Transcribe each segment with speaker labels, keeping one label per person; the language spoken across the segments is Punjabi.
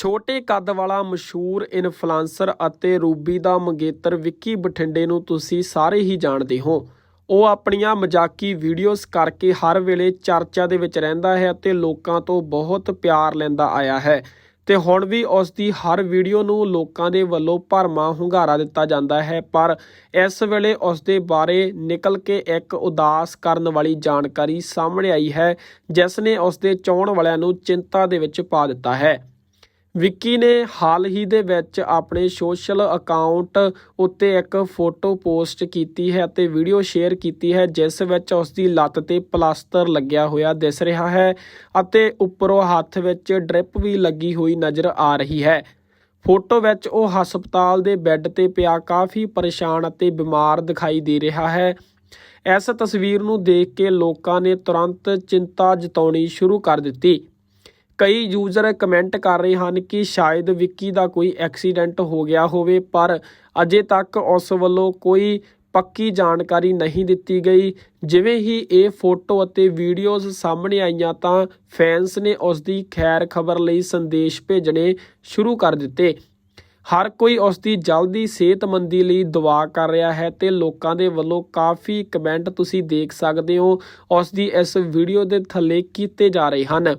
Speaker 1: ਛੋਟੇ ਕੱਦ ਵਾਲਾ ਮਸ਼ਹੂਰ ਇਨਫਲੂਐਂਸਰ ਅਤੇ ਰੂਬੀ ਦਾ ਮੰਗੇਤਰ ਵਿੱਕੀ ਬਠਿੰਡੇ ਨੂੰ ਤੁਸੀਂ ਸਾਰੇ ਹੀ ਜਾਣਦੇ ਹੋ। ਉਹ ਆਪਣੀਆਂ ਮਜ਼ਾਕੀ ਵੀਡੀਓਜ਼ ਕਰਕੇ ਹਰ ਵੇਲੇ ਚਰਚਾ ਦੇ ਵਿੱਚ ਰਹਿੰਦਾ ਹੈ ਅਤੇ ਲੋਕਾਂ ਤੋਂ ਬਹੁਤ ਪਿਆਰ ਲੈਂਦਾ ਆਇਆ ਹੈ। ਤੇ ਹੁਣ ਵੀ ਉਸ ਦੀ ਹਰ ਵੀਡੀਓ ਨੂੰ ਲੋਕਾਂ ਦੇ ਵੱਲੋਂ ਭਰਮਾ ਹੁੰਗਾਰਾ ਦਿੱਤਾ ਜਾਂਦਾ ਹੈ। ਪਰ ਇਸ ਵੇਲੇ ਉਸ ਦੇ ਬਾਰੇ ਨਿਕਲ ਕੇ ਇੱਕ ਉਦਾਸ ਕਰਨ ਵਾਲੀ ਜਾਣਕਾਰੀ ਸਾਹਮਣੇ ਆਈ ਹੈ, ਜਿਸ ਨੇ ਉਸ ਦੇ ਚਾਹਣ ਵਾਲਿਆਂ ਨੂੰ ਚਿੰਤਾ ਦੇ ਵਿੱਚ ਪਾ ਦਿੱਤਾ ਹੈ। ਵਿੱਕੀ ਨੇ ਹਾਲ ਹੀ ਦੇ ਵਿੱਚ ਆਪਣੇ ਸੋਸ਼ਲ ਅਕਾਊਂਟ ਉੱਤੇ ਇੱਕ ਫੋਟੋ ਪੋਸਟ ਕੀਤੀ ਹੈ ਅਤੇ ਵੀਡੀਓ ਸ਼ੇਅਰ ਕੀਤੀ ਹੈ, ਜਿਸ ਵਿੱਚ ਉਸ ਦੀ ਲੱਤ ਤੇ ਪਲਾਸਟਰ ਲੱਗਿਆ ਹੋਇਆ ਦਿਸ ਰਿਹਾ ਹੈ ਅਤੇ ਉੱਪਰੋਂ ਹੱਥ ਵਿੱਚ ਡ੍ਰਿਪ ਵੀ ਲੱਗੀ ਹੋਈ ਨਜ਼ਰ ਆ ਰਹੀ ਹੈ। ਫੋਟੋ ਵਿੱਚ ਉਹ ਹਸਪਤਾਲ ਦੇ ਬੈੱਡ ਤੇ ਪਿਆ ਕਾਫੀ ਪਰੇਸ਼ਾਨ ਅਤੇ ਬਿਮਾਰ ਦਿਖਾਈ ਦੇ ਰਿਹਾ ਹੈ। ਇਸ ਤਸਵੀਰ ਨੂੰ ਦੇਖ ਕੇ ਲੋਕਾਂ ਨੇ ਤੁਰੰਤ ਚਿੰਤਾ ਜਤਾਉਣੀ ਸ਼ੁਰੂ ਕਰ ਦਿੱਤੀ। ਕਈ ਯੂਜ਼ਰ ਕਮੈਂਟ ਕਰ ਰਹੇ ਹਨ ਕਿ ਸ਼ਾਇਦ ਵਿੱਕੀ ਦਾ ਕੋਈ ਐਕਸੀਡੈਂਟ ਹੋ ਗਿਆ ਹੋਵੇ, ਪਰ ਅਜੇ ਤੱਕ ਉਸ ਵੱਲੋਂ ਕੋਈ ਪੱਕੀ ਜਾਣਕਾਰੀ ਨਹੀਂ ਦਿੱਤੀ ਗਈ। ਜਿਵੇਂ ਹੀ ਇਹ ਫੋਟੋ ਅਤੇ ਵੀਡੀਓਜ਼ ਸਾਹਮਣੇ ਆਈਆਂ ਤਾਂ ਫੈਨਸ ਨੇ ਉਸ ਦੀ ਖੈਰ ਖਬਰ ਲਈ ਸੰਦੇਸ਼ ਭੇਜਣੇ ਸ਼ੁਰੂ ਕਰ ਦਿੱਤੇ। ਹਰ ਕੋਈ ਉਸ ਦੀ ਜਲਦੀ ਸਿਹਤਮੰਦੀ ਲਈ ਦੁਆ ਕਰ ਰਿਹਾ ਹੈ ਤੇ ਲੋਕਾਂ ਦੇ ਵੱਲੋਂ ਕਾਫੀ ਕਮੈਂਟ ਤੁਸੀਂ ਦੇਖ ਸਕਦੇ ਹੋ। ਉਸ ਦੀ ਇਸ ਵੀਡੀਓ ਦੇ ਥੱਲੇ ਕੀਤੇ ਜਾ ਰਹੇ ਹਨ।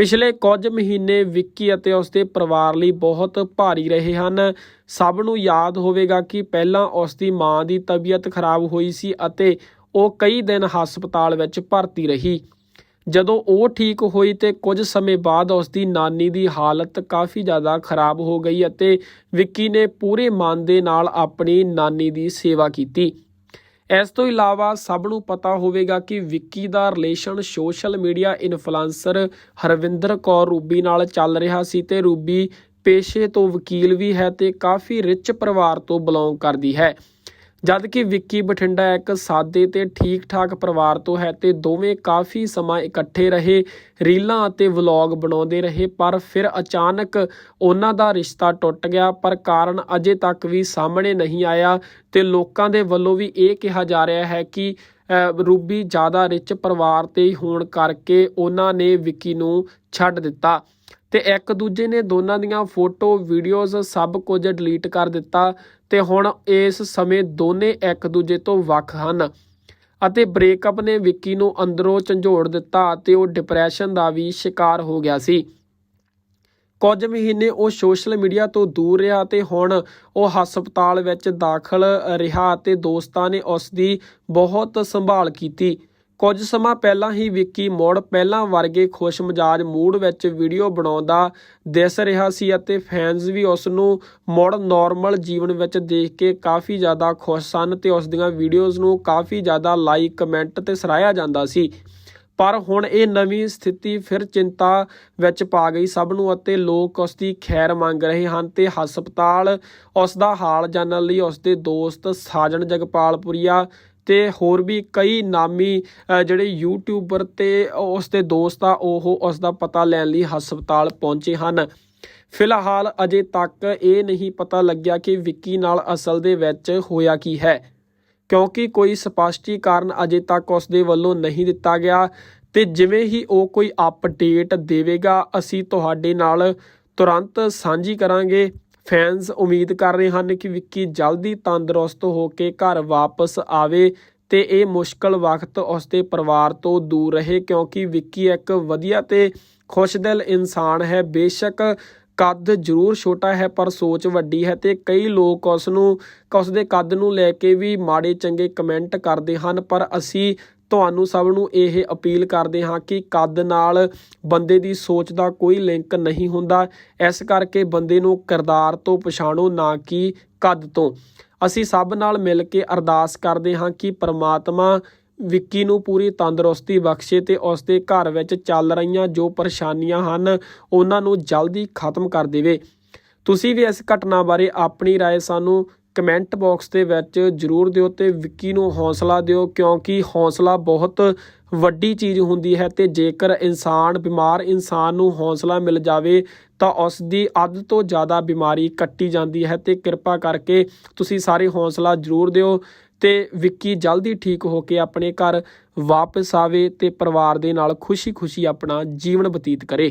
Speaker 1: ਪਿਛਲੇ ਕੁਝ ਮਹੀਨੇ ਵਿੱਕੀ ਅਤੇ ਉਸ ਦੇ ਪਰਿਵਾਰ ਲਈ ਬਹੁਤ ਭਾਰੀ ਰਹੇ ਹਨ। ਸਭ ਨੂੰ ਯਾਦ ਹੋਵੇਗਾ ਕਿ ਪਹਿਲਾਂ ਉਸ ਦੀ ਮਾਂ ਦੀ ਤਬੀਅਤ ਖਰਾਬ ਹੋਈ ਸੀ ਅਤੇ ਉਹ ਕਈ ਦਿਨ ਹਸਪਤਾਲ ਵਿੱਚ ਭਰਤੀ ਰਹੀ। ਜਦੋਂ ਉਹ ਠੀਕ ਹੋਈ ਤੇ ਕੁਝ ਸਮੇਂ ਬਾਅਦ ਉਸ ਦੀ ਨਾਨੀ ਦੀ ਹਾਲਤ ਕਾਫੀ ਜ਼ਿਆਦਾ ਖਰਾਬ ਹੋ ਗਈ ਅਤੇ ਵਿੱਕੀ ਨੇ ਪੂਰੇ ਮਨ ਦੇ ਨਾਲ ਆਪਣੀ ਨਾਨੀ ਦੀ ਸੇਵਾ ਕੀਤੀ। ਇਸ ਤੋਂ ਇਲਾਵਾ ਸਭ ਨੂੰ ਪਤਾ ਹੋਵੇਗਾ ਕਿ ਵਿੱਕੀ ਦਾ relation social media influencer Harvinder Kaur Ruby ਨਾਲ ਚੱਲ ਰਿਹਾ ਸੀ ਤੇ ਰੂਬੀ ਪੇਸ਼ੇ ਤੋਂ ਵਕੀਲ ਵੀ ਹੈ ਤੇ ਕਾਫੀ ਰਿਚ ਪਰਿਵਾਰ ਤੋਂ ਬਿਲੋਂਗ ਕਰਦੀ ਹੈ। ਜਦ ਕਿ ਵਿੱਕੀ ਬਠਿੰਡਾ ਇੱਕ ਸਾਦੇ ਤੇ ਠੀਕ-ਠਾਕ ਪਰਿਵਾਰ ਤੋਂ ਹੈ ਤੇ ਦੋਵੇਂ ਕਾਫੀ ਸਮਾਂ ਇਕੱਠੇ ਰਹੇ, ਰੀਲਾਂ ਅਤੇ ਵਲੌਗ ਬਣਾਉਂਦੇ ਰਹੇ, ਪਰ ਫਿਰ ਅਚਾਨਕ ਉਹਨਾਂ ਦਾ ਰਿਸ਼ਤਾ ਟੁੱਟ ਗਿਆ, ਪਰ ਕਾਰਨ ਅਜੇ ਤੱਕ ਵੀ ਸਾਹਮਣੇ ਨਹੀਂ ਆਇਆ ਤੇ ਲੋਕਾਂ ਦੇ ਵੱਲੋਂ ਵੀ ਇਹ ਕਿਹਾ ਜਾ ਰਿਹਾ ਹੈ ਕਿ ਰੂਬੀ ਜ਼ਿਆਦਾ ਰਿਚ ਪਰਿਵਾਰ ਤੇ ਹੋਣ ਕਰਕੇ ਉਹਨਾਂ ਨੇ ਵਿੱਕੀ ਨੂੰ ਛੱਡ ਦਿੱਤਾ। ਤੇ ਇੱਕ ਦੂਜੇ ਨੇ ਦੋਨਾਂ ਦੀਆਂ ਫੋਟੋ, ਵੀਡੀਓਜ਼ ਸਭ ਕੁਝ ਡਿਲੀਟ ਕਰ ਦਿੱਤਾ ਤੇ ਹੁਣ ਇਸ ਸਮੇਂ ਦੋਨੇ ਇੱਕ ਦੂਜੇ ਤੋਂ ਵੱਖ ਹਨ ਅਤੇ ਬ੍ਰੇਕਅਪ ਨੇ ਵਿੱਕੀ ਨੂੰ ਅੰਦਰੋਂ ਝੰਜੋੜ ਦਿੱਤਾ ਅਤੇ ਉਹ ਡਿਪਰੈਸ਼ਨ ਦਾ ਵੀ ਸ਼ਿਕਾਰ ਹੋ ਗਿਆ ਸੀ। ਕੁਝ ਮਹੀਨੇ ਉਹ ਸੋਸ਼ਲ ਮੀਡੀਆ ਤੋਂ ਦੂਰ ਰਿਹਾ ਤੇ ਹੁਣ ਉਹ ਹਸਪਤਾਲ ਵਿੱਚ ਦਾਖਲ ਰਿਹਾ ਅਤੇ ਦੋਸਤਾਂ ਨੇ ਉਸ ਦੀ ਬਹੁਤ ਸੰਭਾਲ ਕੀਤੀ। ਕੁਝ ਸਮਾਂ ਪਹਿਲਾਂ ਹੀ ਵਿੱਕੀ ਮੁੜ ਪਹਿਲਾਂ ਵਰਗੇ ਖੁਸ਼ ਮਜਾਜ ਮੂਡ ਵਿੱਚ ਵੀਡੀਓ ਬਣਾਉਂਦਾ ਦਿਸ ਰਿਹਾ ਸੀ ਅਤੇ ਫੈਨਸ ਵੀ ਉਸ ਨੂੰ ਮੁੜ ਨਾਰਮਲ ਜੀਵਨ ਵਿੱਚ ਦੇਖ ਕੇ ਕਾਫੀ ਜ਼ਿਆਦਾ ਖੁਸ਼ ਸਨ ਤੇ ਉਸ ਦੀਆਂ ਵੀਡੀਓਜ਼ ਨੂੰ ਕਾਫੀ ਜ਼ਿਆਦਾ ਲਾਈਕ ਕਮੈਂਟ ਤੇ ਸਰਾਇਆ ਜਾਂਦਾ ਸੀ। ਪਰ ਹੁਣ ਇਹ ਨਵੀਂ ਸਥਿਤੀ ਫਿਰ ਚਿੰਤਾ ਵਿੱਚ ਪਾ ਗਈ ਸਭ ਨੂੰ ਅਤੇ ਲੋਕ ਉਸ ਦੀ ਖੈਰ ਮੰਗ ਰਹੇ ਹਨ ਤੇ ਹਸਪਤਾਲ ਉਸ ਦਾ ਹਾਲ ਜਾਣਨ ਲਈ ਉਸ ਦੇ ਦੋਸਤ ਸਾਜਣ ਜਗਪਾਲਪੁਰੀਆ ਤੇ ਹੋਰ ਵੀ ਕਈ ਨਾਮੀ ਜਿਹੜੇ ਯੂਟਿਊਬਰ ਤੇ ਉਸ ਦੇ ਦੋਸਤ ਆ, ਉਹ ਉਸ ਦਾ ਪਤਾ ਲੈਣ ਲਈ ਹਸਪਤਾਲ ਪਹੁੰਚੇ ਹਨ। ਫਿਲਹਾਲ ਅਜੇ ਤੱਕ ਇਹ ਨਹੀਂ ਪਤਾ ਲੱਗਿਆ ਕਿ ਵਿੱਕੀ ਨਾਲ ਅਸਲ ਦੇ ਵਿੱਚ ਹੋਇਆ ਕੀ ਹੈ। ਕਿਉਂਕਿ ਕੋਈ ਸਪਸ਼ਟੀਕਰਨ ਅਜੇ ਤੱਕ ਉਸ ਦੇ ਵੱਲੋਂ ਨਹੀਂ ਦਿੱਤਾ ਗਿਆ ਤੇ ਜਿਵੇਂ ਹੀ ਉਹ ਕੋਈ ਅਪਡੇਟ ਦੇਵੇਗਾ, ਅਸੀਂ ਤੁਹਾਡੇ ਨਾਲ ਤੁਰੰਤ ਸਾਂਝੀ ਕਰਾਂਗੇ। ਫੈਨਸ ਉਮੀਦ ਕਰ ਰਹੇ ਹਨ ਕਿ ਵਿੱਕੀ ਜਲਦੀ ਤੰਦਰੁਸਤ ਹੋ ਕੇ ਘਰ ਵਾਪਸ ਆਵੇ ਤੇ ਇਹ ਮੁਸ਼ਕਲ ਵਕਤ ਉਸ ਦੇ ਪਰਿਵਾਰ ਤੋਂ ਦੂਰ ਰਹੇ ਕਿਉਂਕਿ ਵਿੱਕੀ ਇੱਕ ਵਧੀਆ ਤੇ ਖੁਸ਼ਦਿਲ ਇਨਸਾਨ ਹੈ। ਬੇਸ਼ੱਕ ਕੱਦ ਜ਼ਰੂਰ ਛੋਟਾ ਹੈ, ਪਰ ਸੋਚ ਵੱਡੀ ਹੈ ਤੇ ਕਈ ਲੋਕ ਉਸ ਨੂੰ ਉਸ ਦੇ ਕੱਦ ਨੂੰ ਲੈ ਕੇ ਵੀ ਮਾੜੇ ਚੰਗੇ ਕਮੈਂਟ ਕਰਦੇ ਹਨ, ਪਰ ਅਸੀਂ ਤੁਹਾਨੂੰ ਸਭ ਨੂੰ ਇਹ ਅਪੀਲ ਕਰਦੇ ਹਾਂ ਕਿ ਕੱਦ ਨਾਲ ਬੰਦੇ ਦੀ ਸੋਚ ਦਾ ਕੋਈ ਲਿੰਕ ਨਹੀਂ ਹੁੰਦਾ ਇਸ ਕਰਕੇ ਬੰਦੇ ਨੂੰ ਕਿਰਦਾਰ ਤੋਂ ਪਛਾਣੋ ਨਾ ਕਿ ਕੱਦ ਤੋਂ ਅਸੀਂ ਸਭ ਨਾਲ ਮਿਲ ਕੇ ਅਰਦਾਸ ਕਰਦੇ ਹਾਂ ਕਿ ਪ੍ਰਮਾਤਮਾ ਵਿੱਕੀ ਨੂੰ ਪੂਰੀ ਤੰਦਰੁਸਤੀ ਬਖਸ਼ੇ ਤੇ ਉਸ ਦੇ ਘਰ ਵਿੱਚ ਚੱਲ ਰਹੀਆਂ ਜੋ ਪਰੇਸ਼ਾਨੀਆਂ ਹਨ ਉਹਨਾਂ ਨੂੰ ਜਲਦੀ ਖਤਮ ਕਰ ਦੇਵੇ ਤੁਸੀਂ ਵੀ ਇਸ ਘਟਨਾ ਬਾਰੇ ਆਪਣੀ رائے ਸਾਨੂੰ ਕਮੈਂਟ ਬਾਕਸ ਦੇ ਵਿੱਚ ਜਰੂਰ ਦਿਓ ਤੇ ਵਿੱਕੀ ਨੂੰ ਹੌਸਲਾ ਦਿਓ, ਕਿਉਂਕਿ ਹੌਸਲਾ ਬਹੁਤ ਵੱਡੀ ਚੀਜ਼ ਹੁੰਦੀ ਹੈ ਤੇ ਜੇਕਰ ਇਨਸਾਨ, ਬਿਮਾਰ ਇਨਸਾਨ ਨੂੰ ਹੌਸਲਾ ਮਿਲ ਜਾਵੇ, ਤਾਂ ਉਸ ਦੀ ਅੱਧ ਤੋਂ ਜ਼ਿਆਦਾ ਬਿਮਾਰੀ ਕੱਟੀ ਜਾਂਦੀ ਹੈ ਤੇ ਕਿਰਪਾ ਕਰਕੇ ਤੁਸੀਂ ਸਾਰੇ ਹੌਸਲਾ ਜਰੂਰ ਦਿਓ ਤੇ ਵਿੱਕੀ ਜਲਦੀ ਠੀਕ ਹੋ ਕੇ ਆਪਣੇ ਘਰ ਵਾਪਸ ਆਵੇ ਤੇ ਪਰਿਵਾਰ ਦੇ ਨਾਲ ਖੁਸ਼ੀ-ਖੁਸ਼ੀ ਆਪਣਾ ਜੀਵਨ ਬਤੀਤ ਕਰੇ।